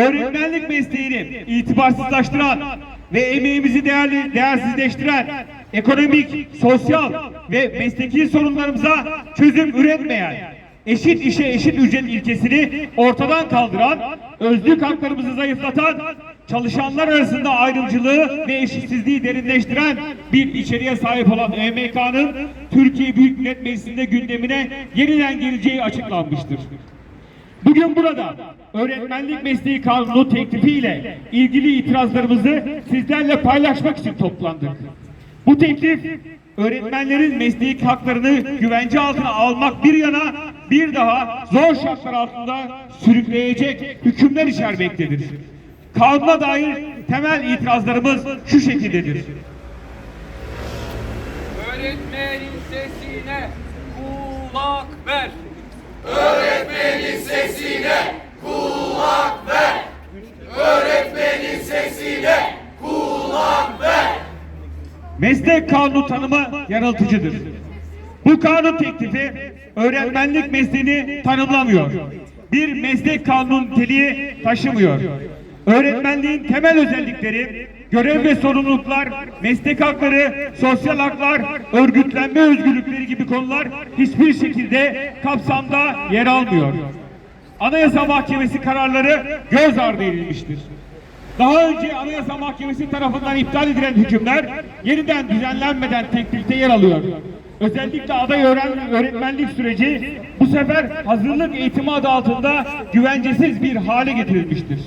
öğretmenlik mesleğini itibarsızlaştıran ve emeğimizi değerli, değersizleştiren ekonomik, sosyal ve mesleki sorunlarımıza çözüm üretmeyen, eşit işe eşit ücret ilkesini ortadan kaldıran, özlük haklarımızı zayıflatan, çalışanlar arasında ayrımcılığı ve eşitsizliği derinleştiren bir içeriğe sahip olan EMK'nın Türkiye Büyük Millet Meclisi'nde gündemine yeniden geleceği açıklanmıştır. Bugün burada öğretmenlik mesleği kanunu teklifiyle ilgili itirazlarımızı sizlerle paylaşmak için toplandık. Bu teklif öğretmenlerin mesleki haklarını güvence altına almak bir yana bir daha zor şartlar altında sürükleyecek hükümler içermektedir. Kanuna dair temel itirazlarımız şu şekildedir. Öğretmenin sesine kulak ver. Sesine kulak ver. Öğretmenin sesine kulak ver. Meslek kanunu tanımı yanıltıcıdır. Bu kanun teklifi öğretmenlik mesleğini tanımlamıyor. Bir meslek kanunu niteliği taşımıyor. Öğretmenliğin temel özellikleri, görev ve sorumluluklar, meslek hakları, sosyal haklar, örgütlenme özgürlükleri gibi konular hiçbir şekilde kapsamda yer almıyor. Anayasa Mahkemesi kararları göz ardı edilmiştir. Daha önce Anayasa Mahkemesi tarafından iptal edilen hükümler yeniden düzenlenmeden teklifte yer alıyor. Özellikle aday öğren öğretmenlik süreci bu sefer hazırlık eğitimi adı altında güvencesiz bir hale getirilmiştir.